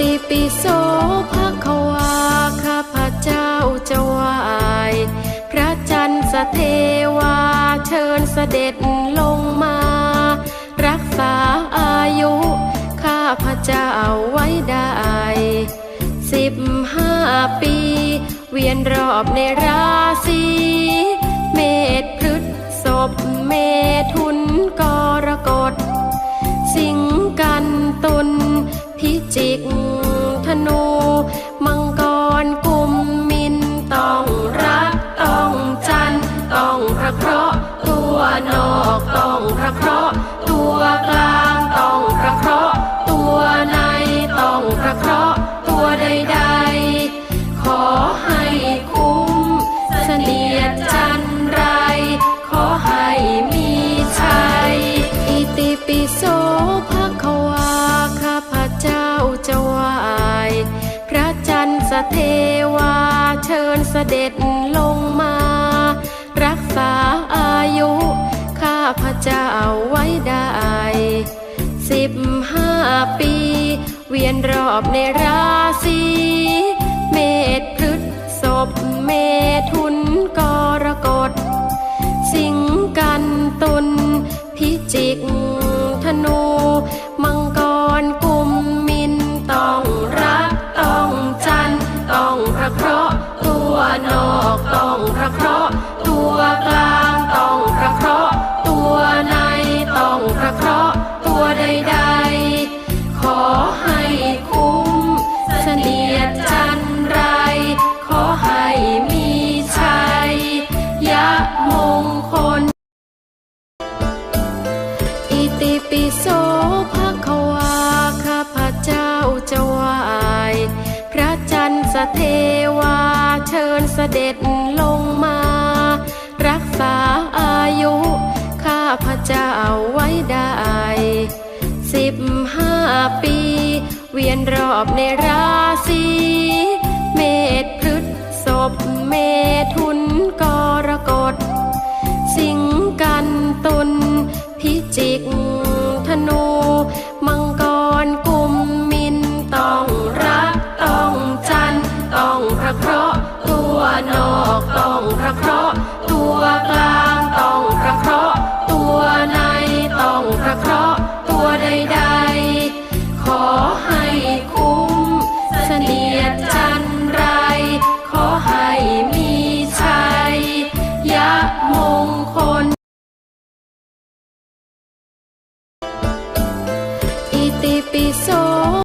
ติปิโสภะคะวาข้าพระเจ้าจะไหวายพระจันทร์สเทวาเชิญเสด็จลงมา รักษาอายุข้าพระเจ้าไว้ได้สิบห้าปี เวียนรอบในราศีเมษพฤษศพเมถุ นอกต้องพระเคราะห์ตัวกลางต้องพระเคราะห์ตัวในต้องพระเคราะห์ตัวใดๆ ขอให้คุ้มเสนียดจันไร ขอให้มีชัยอิติปิโสภะคะวาข้าพระเจ้าจะไหวพระจันทร์สเทวาเชิญเสด็จลงมา จะเอาไว้ได้ สิบห้าปี เวียนรอบในราศี มงคล อิติปิโสภะคะวาข้าพระเจ้าจะไหวายพระจันทร์สเทวาเชิญเสด็จลงมา รักษาอายุข้าพระเจ้าไว้ได้สิบห้าปี เวียนรอบในราศี นอกต้องพระเคราะห์ตัวกลางต้องพระเคราะห์ตัวในต้องพระเคราะห์ตัวใดๆ ขอให้คุ้มเสนียดจันไร ขอให้มีชัยยะมงคล อิติปิโส